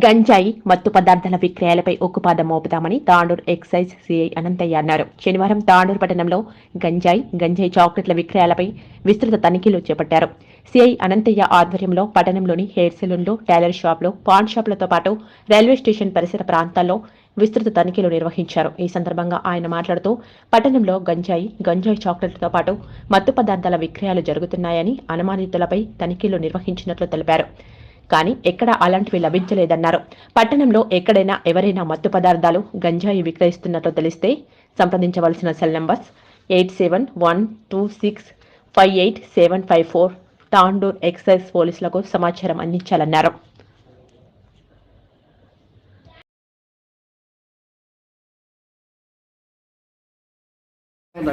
గంజాయి మత్తు పదార్థాల విక్రయాలపై ఉక్కుపాదం మోపుతామని తాండూర్ ఎక్సైజ్ సిఐ అనంతయ్య అన్నారు. శనివారం తాండూర్ పట్టణంలో గంజాయి గంజాయి చాక్లెట్ల విక్రయాలపై విస్తృత తనిఖీలు చేపట్టారు. సిఐ అనంతయ్య ఆధ్వర్యంలో పట్టణంలోని హెయిర్ సెలూన్లు టైలర్ షాపులు పాన్ షాపులతో పాటు రైల్వే స్టేషన్ పరిసర ప్రాంతాల్లో విస్తృత తనిఖీలు నిర్వహించారు. ఈ సందర్భంగా ఆయన మాట్లాడుతూ పట్టణంలో గంజాయి గంజాయి చాక్లెట్లతో పాటు మత్తు పదార్థాల విక్రయాలు జరుగుతున్నాయని అనుమానితులపై తనిఖీలు నిర్వహించినట్లు తెలిపారు. కానీ ఎక్కడా అలాంటివి లభించలేదన్నారు. పట్టణంలో ఎక్కడైనా ఎవరైనా మత్తు పదార్థాలు గంజాయి విక్రయిస్తున్నట్లు తెలిస్తే సంప్రదించవలసిన cell numbers eight seven one two six five eight seven five four Tandur excise పోలీసులకు సమాచారం అందించాలన్నారు. ఉందా